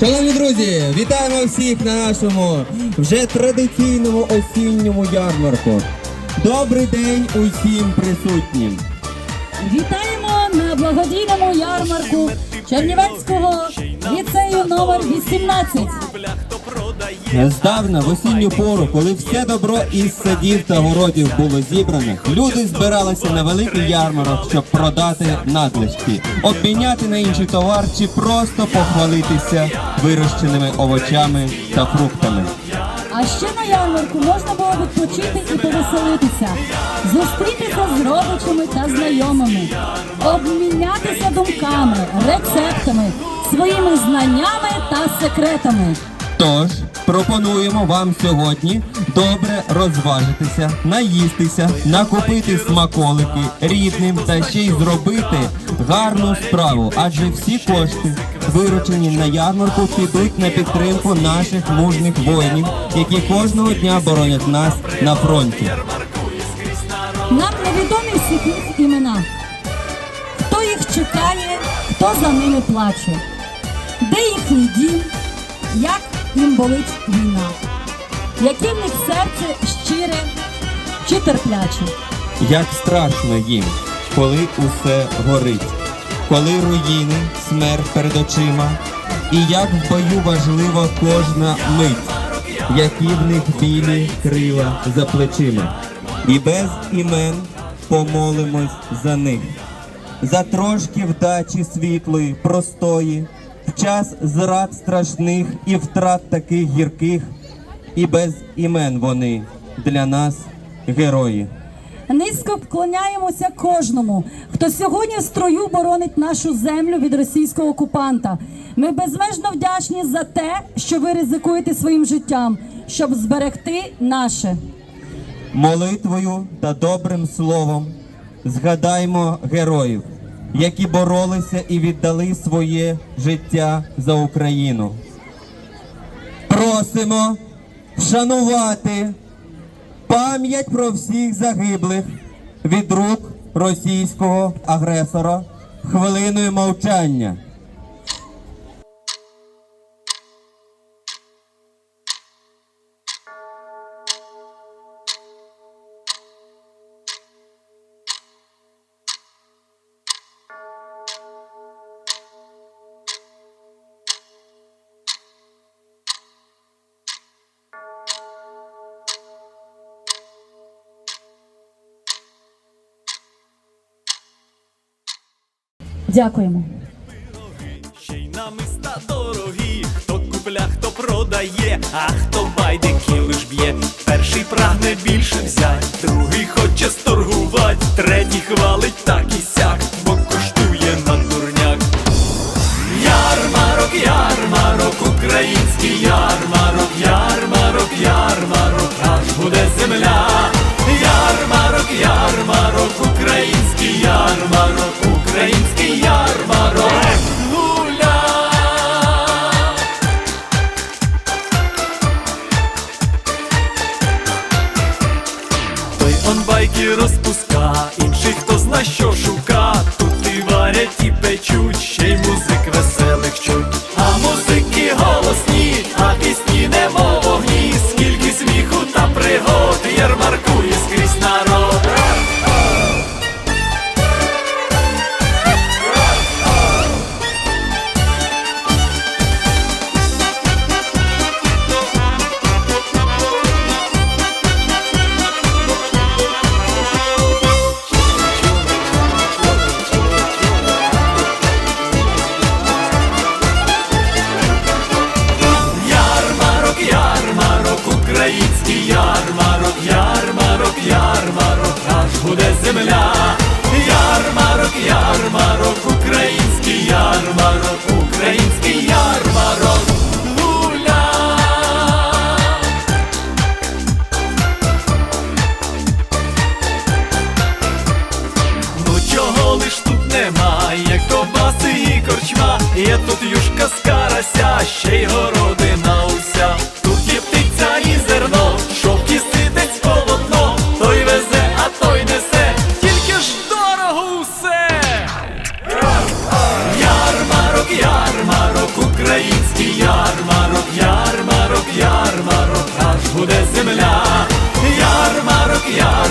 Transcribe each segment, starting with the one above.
Шановні друзі, вітаємо всіх на нашому вже традиційному осінньому ярмарку. Добрий день усім присутнім. Вітаємо на благодійному ярмарку Чернівецького ліцею номер 18. Здавна в осінню пору, коли все добро із садів та городів було зібране, люди збиралися на великий ярмарок, щоб продати надлишки, обміняти на інший товар чи просто похвалитися вирощеними овочами та фруктами. А ще на ярмарку можна було відпочити і повеселитися, зустрітися з родичами та знайомими, обмінятися думками, рецептами, своїми знаннями та секретами. Тож пропонуємо вам сьогодні добре розважитися, наїстися, накупити смаколики рідним та ще й зробити гарну справу, адже всі кошти, виручені на ярмарку, підуть на підтримку наших мужних воїнів, які кожного дня боронять нас на фронті. Нам невідомі всіх їх імена. Хто їх чекає, хто за ними плаче, де їхній дім, як їм болить війна, яке в серце щире чи терпляче. Як страшно їм, коли усе горить, коли руїни, смерть перед очима, і як в бою важлива кожна мить, які в них білі крила за плечима. І без імен помолимось за них, за трошки вдачі світлої, простої, час зрад страшних і втрат таких гірких, і без імен вони для нас герої. Низько вклоняємося кожному, хто сьогодні в строю боронить нашу землю від російського окупанта. Ми безмежно вдячні за те, що ви ризикуєте своїм життям, щоб зберегти наше. Молитвою та добрим словом згадаймо героїв, які боролися і віддали своє життя за Україну. Просимо вшанувати пам'ять про всіх загиблих від рук російського агресора хвилиною мовчання. Дякуємо. Хто купля, хто продає, а хто байдики лиш б'є. Перший прагне більше взять, другий хоче сторгувать, третій хвалить так і сяк, бо коштує на дурняк. Ярмарок, ярмарок, український ярмарок, ярмарок, ярмарок, розпуска, інший хто зна що шука. Тут і варять, і печуть, ще й музик веселих чуть. ярмарок, український ярмарок, гуля. Ну чого лиш тут немає, ковбаси і корчма, є тут юшка з карася, ще й горох. ярмарок, аж буде земля, ярмарок, ярмарок.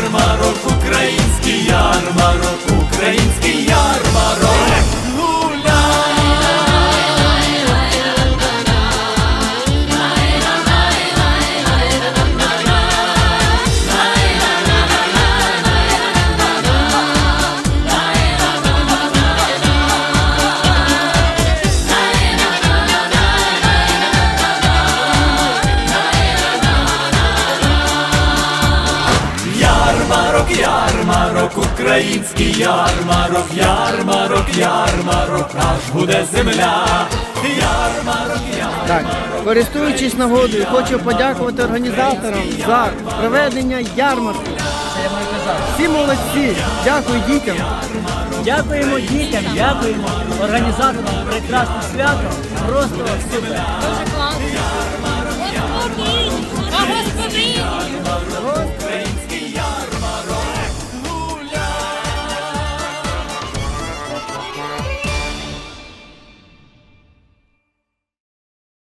Український ярмарок, ярмарок, ярмарок, аж буде земля. Ярмарок, ярмарок. Так, користуючись нагодою, хочу подякувати організаторам за проведення ярмарку. Всі молодці, дякую дітям. Дякуємо дітям, дякуємо організаторам прекрасне свято. Просто супер.